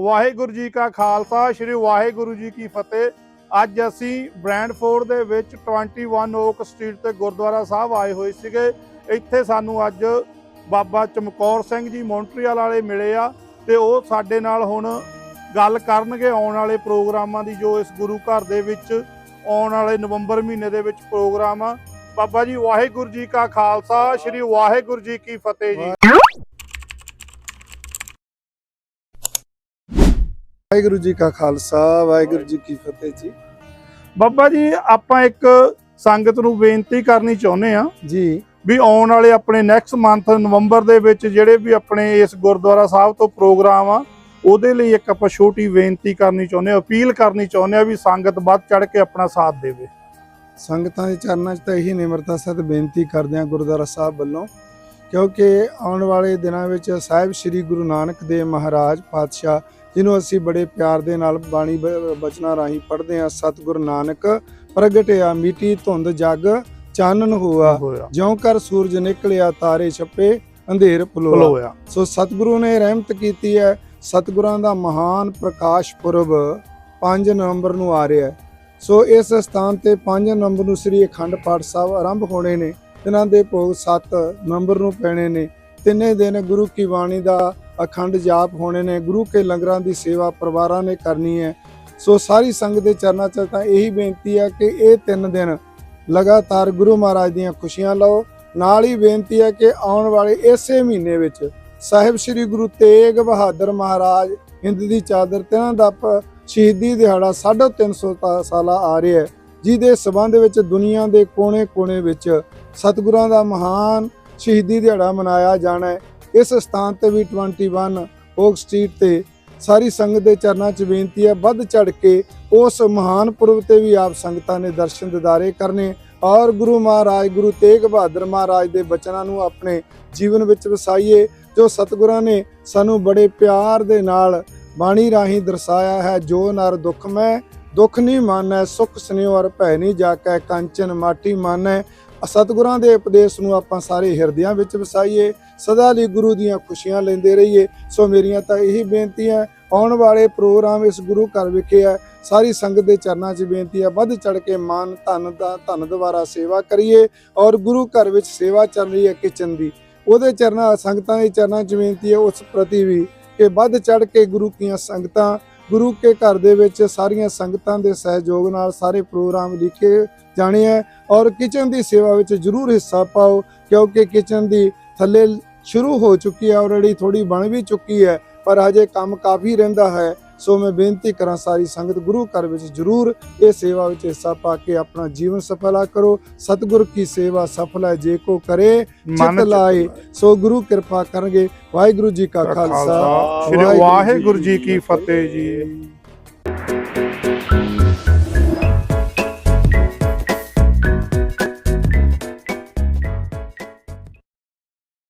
ਵਾਹਿਗੁਰੂ ਜੀ ਕਾ ਖਾਲਸਾ, ਸ੍ਰੀ ਵਾਹਿਗੁਰੂ ਜੀ ਕੀ ਫਤਿਹ। ਅੱਜ ਅਸੀਂ ਬ੍ਰੈਂਡਫੋਰਡ ਦੇ ਵਿੱਚ 21 ਓਕ ਸਟਰੀਟ ਤੇ ਗੁਰਦੁਆਰਾ ਸਾਹਿਬ ਆਏ ਹੋਏ ਸੀਗੇ। ਇੱਥੇ ਸਾਨੂੰ ਅੱਜ ਬਾਬਾ ਚਮਕੌਰ ਸਿੰਘ ਜੀ ਮੌਂਟਰੀਅਲ ਵਾਲੇ ਮਿਲੇ ਆ ਤੇ ਉਹ ਸਾਡੇ ਨਾਲ ਹੁਣ ਗੱਲ ਕਰਨਗੇ ਆਉਣ ਵਾਲੇ ਪ੍ਰੋਗਰਾਮਾਂ ਦੀ, ਜੋ ਇਸ ਗੁਰੂ ਘਰ ਦੇ ਵਿੱਚ ਆਉਣ ਵਾਲੇ ਨਵੰਬਰ ਮਹੀਨੇ ਦੇ ਵਿੱਚ ਪ੍ਰੋਗਰਾਮ ਆ। ਬਾਬਾ ਜੀ, ਵਾਹਿਗੁਰੂ ਜੀ ਕਾ ਖਾਲਸਾ, ਸ੍ਰੀ ਵਾਹਿਗੁਰੂ ਜੀ ਕੀ ਫਤਿਹ ਜੀ। ਵਾਹਿਗੁਰੂ ਜੀ ਕਾ ਖਾਲਸਾ ਵਾਹਿਗੁਰੂ ਜੀ ਕੀ ਫਤਿਹ ਜੀ। ਬਾਬਾ ਜੀ ਆਪਾਂ ਇੱਕ ਸੰਗਤ ਨੂੰ ਬੇਨਤੀ ਕਰਨੀ ਚਾਹੁੰਦੇ ਆ ਜੀ। ਵੀ ਆਉਣ ਵਾਲੇ ਆਪਣੇ ਨੈਕਸਟ ਮੰਥ ਨਵੰਬਰ ਦੇ ਵਿੱਚ ਜਿਹੜੇ ਵੀ ਆਪਣੇ ਇਸ ਗੁਰਦੁਆਰਾ ਸਾਹਿਬ ਤੋਂ ਪ੍ਰੋਗਰਾਮ ਆ ਉਹਦੇ ਲਈ ਇੱਕ ਆਪਾਂ ਛੋਟੀ ਬੇਨਤੀ ਕਰਨੀ ਚਾਹੁੰਦੇ ਆ ਅਪੀਲ ਕਰਨੀ ਚਾਹੁੰਦੇ ਆ ਵੀ ਸੰਗਤ ਵੱਧ ਚੜ ਕੇ ਆਪਣਾ ਸਾਥ ਦੇਵੇ। ਸੰਗਤਾਂ ਦੇ ਚਰਨਾਂ 'ਚ ਤਾਂ ਇਹੀ ਨਿਮਰਤਾ ਸਤ ਬੇਨਤੀ ਕਰਦੇ ਹਾਂ ਗੁਰਦੁਆਰਾ ਸਾਹਿਬ ਵੱਲੋਂ ਕਿਉਂਕਿ ਆਉਣ ਵਾਲੇ ਦਿਨਾਂ ਵਿੱਚ ਸਾਹਿਬ ਸ੍ਰੀ ਗੁਰੂ ਨਾਨਕ ਦੇਵ ਮਹਾਰਾਜ ਪਾਤਸ਼ਾਹ ਜਿਹਨੂੰ ਅਸੀਂ ਬੜੇ ਪਿਆਰ ਦੇ ਨਾਲ ਬਾਣੀ ਬਚਨਾਂ ਰਾਹੀਂ ਪੜ੍ਹਦੇ ਹਾਂ ਸਤਿਗੁਰ ਨਾਨਕ ਪ੍ਰਗਟਿਆ ਮਿੱਟੀ ਧੁੰਦ ਜਗ ਚਾਨਣ ਹੋਆ। ਜਿਉਂ ਕਰ ਸੂਰਜ ਨਿਕਲਿਆ ਤਾਰੇ ਛੱਪੇ ਅੰਧੇਰ ਪਲੋਆ ਭਲੋਇਆ। ਸੋ ਸਤਿਗੁਰੂ ਨੇ ਰਹਿਮਤ ਕੀਤੀ ਹੈ। ਸਤਿਗੁਰਾਂ ਦਾ ਮਹਾਨ ਪ੍ਰਕਾਸ਼ ਪੁਰਬ 5 ਨਵੰਬਰ ਨੂੰ ਆ ਰਿਹਾ ਹੈ। ਸੋ ਇਸ ਸਥਾਨ ਤੇ 5 ਨਵੰਬਰ ਨੂੰ ਸ੍ਰੀ ਅਖੰਡ ਪਾਠ ਸਾਹਿਬ ਆਰੰਭ ਹੋਣੇ ਨੇ। ਜਿਨ੍ਹਾਂ ਦੇ ਭੋਗ 7 ਨਵੰਬਰ ਨੂੰ ਪੈਣੇ ਨੇ। ਤਿੰਨੇ ਦਿਨ ਗੁਰੂ ਕੀ ਬਾਣੀ ਦਾ ਅਖੰਡ ਜਾਪ ਹੋਣੇ ਨੇ, ਗੁਰੂ ਕੇ ਲੰਗਰਾਂ ਦੀ ਸੇਵਾ ਪਰਿਵਾਰਾਂ ਨੇ ਕਰਨੀ ਹੈ। ਸੋ ਸਾਰੀ ਸੰਗਤ ਦੇ ਚਰਨਾਂ 'ਚ ਤਾਂ ਇਹੀ ਬੇਨਤੀ ਹੈ ਕਿ ਇਹ ਤਿੰਨ ਦਿਨ ਲਗਾਤਾਰ ਗੁਰੂ ਮਹਾਰਾਜ ਦੀਆਂ ਖੁਸ਼ੀਆਂ ਲਓ। ਨਾਲ ਹੀ ਬੇਨਤੀ ਹੈ ਕਿ ਆਉਣ ਵਾਲੇ ਇਸੇ ਮਹੀਨੇ ਵਿੱਚ ਸਾਹਿਬ ਸ੍ਰੀ ਗੁਰੂ ਤੇਗ ਬਹਾਦਰ ਮਹਾਰਾਜ ਹਿੰਦ ਦੀ ਚਾਦਰ ਤਿਨਾਂ ਦਾ ਪ- ਸ਼ਹੀਦੀ ਦਿਹਾੜਾ 350 ਤਾ- ਸਾਲਾ ਆ ਰਿਹਾ ਹੈ। ਜਿਹਦੇ ਸਬੰਧ ਵਿੱਚ ਦੁਨੀਆ ਦੇ ਕੋਨੇ-ਕੋਨੇ ਵਿੱਚ ਸਤਿਗੁਰਾਂ ਦਾ ਮਹਾਨ ਸ਼ਹੀਦੀ ਦਿਹਾੜਾ ਮਨਾਇਆ ਜਾਣਾ ਹੈ। ਇਸ ਸਥਾਨ ਤੇ ਵੀ 21 ਓਕ ਸਟਰੀਟ ਤੇ ਸਾਰੀ ਸੰਗਤ ਦੇ ਚਰਨਾਂ 'ਚ ਬੇਨਤੀ ਹੈ, ਵੱਧ ਚੜ ਕੇ ਉਸ ਮਹਾਨ ਪੁਰਬ ਤੇ ਵੀ ਆਪ ਸੰਗਤਾਂ ਨੇ ਦਰਸ਼ਨ ਦਿਦਾਰੇ ਕਰਨੇ ਔਰ ਗੁਰੂ ਮਹਾਰਾਜ, ਗੁਰੂ ਤੇਗ ਬਹਾਦਰ ਮਹਾਰਾਜ ਦੇ ਬਚਨਾਂ ਨੂੰ ਆਪਣੇ ਜੀਵਨ ਵਿੱਚ ਵਸਾਈਏ, ਜੋ ਸਤਿਗੁਰਾਂ ਨੇ ਸਾਨੂੰ ਬੜੇ ਪਿਆਰ ਦੇ ਨਾਲ ਬਾਣੀ ਰਾਹੀਂ ਦਰਸਾਇਆ ਹੈ, ਜੋ ਨਰ ਦੁੱਖ ਮੈਂ ਦੁੱਖ ਨਹੀਂ ਮਾਨੈ, ਸੁਖ ਸਨਿਉ ਔਰ ਭੈ ਨਹੀਂ ਜਾਕੈ, ਕੰਚਨ ਮਾਟੀ ਮਾਨੈ। ਸਤਿਗੁਰਾਂ ਦੇ ਉਪਦੇਸ਼ ਨੂੰ ਆਪਾਂ ਸਾਰੇ ਹਿਰਦਿਆਂ ਵਿੱਚ ਵਸਾਈਏ, ਸਦਾ ਲਈ ਗੁਰੂ ਦੀਆਂ ਖੁਸ਼ੀਆਂ ਲੈਂਦੇ ਰਹੀਏ। ਸੋ ਮੇਰੀਆਂ ਤਾਂ ਇਹੀ ਬੇਨਤੀਆਂ ਆਉਣ ਵਾਲੇ ਪ੍ਰੋਗਰਾਮ ਇਸ ਗੁਰੂ ਘਰ ਵਿਖੇ ਹੈ, ਸਾਰੀ ਸੰਗਤ ਦੇ ਚਰਨਾਂ 'ਚ ਬੇਨਤੀ ਹੈ, ਵੱਧ ਚੜ ਕੇ ਮਾਨ, ਧਨ ਦਾ, ਧਨ ਦੁਆਰਾ ਸੇਵਾ ਕਰੀਏ ਔਰ ਗੁਰੂ ਘਰ ਵਿੱਚ ਸੇਵਾ ਚੱਲ ਰਹੀ ਹੈ ਕਿਚਨ ਦੀ। ਉਹਦੇ ਚਰਨਾਂ, ਸੰਗਤਾਂ ਦੇ ਚਰਨਾਂ 'ਚ ਬੇਨਤੀ ਹੈ, ਉਸ ਪ੍ਰਤੀ ਵੀ ਕਿ ਵੱਧ ਚੜ ਕੇ ਗੁਰੂ ਕੀਆਂ ਸੰਗਤਾਂ ਗੁਰੂ ਕੇ ਘਰ ਦੇ ਵਿੱਚ ਸਾਰੀਆਂ ਸੰਗਤਾਂ ਦੇ ਸਹਿਯੋਗ ਨਾਲ ਸਾਰੇ ਪ੍ਰੋਗਰਾਮ ਲਿਖੇ ਜਾਣੇ ਹੈ ਔਰ ਕਿਚਨ ਦੀ ਸੇਵਾ ਵਿੱਚ ਜ਼ਰੂਰ ਹਿੱਸਾ ਪਾਓ, ਕਿਉਂਕਿ ਕਿਚਨ ਦੀ ਥੱਲੇ ਸ਼ੁਰੂ ਹੋ ਚੁੱਕੀ ਹੈ ਆਲਰੇਡੀ ਥੋੜੀ ਬਣ ਵੀ ਚੁੱਕੀ ਹੈ, ਪਰ ਹਜੇ ਕੰਮ ਕਾਫੀ ਰਹਿੰਦਾ ਹੈ। ਸੋ ਮੈਂ ਬੇਨਤੀ ਕਰਾਂ ਸਾਰੀ ਸੰਗਤ ਗੁਰੂ ਘਰ ਵਿੱਚ ਜ਼ਰੂਰ ਇਹ ਸੇਵਾ ਵਿੱਚ ਹਿੱਸਾ ਪਾ ਕੇ ਆਪਣਾ ਜੀਵਨ ਸਫਲਾ ਕਰੋ ਸਤਿਗੁਰ ਕੀ ਸੇਵਾ ਸਫਲ ਹੈ ਜੇ ਕੋ ਕਰੇ ਚਿਤ ਲਾਏ ਸੋ ਗੁਰੂ ਕਿਰਪਾ ਕਰਨਗੇ। ਵਾਹਿਗੁਰੂ ਜੀ ਕਾ ਖਾਲਸਾ ਸ੍ਰੀ ਵਾਹਿਗੁਰੂ ਜੀ ਕੀ ਫਤਿਹ ਜੀ।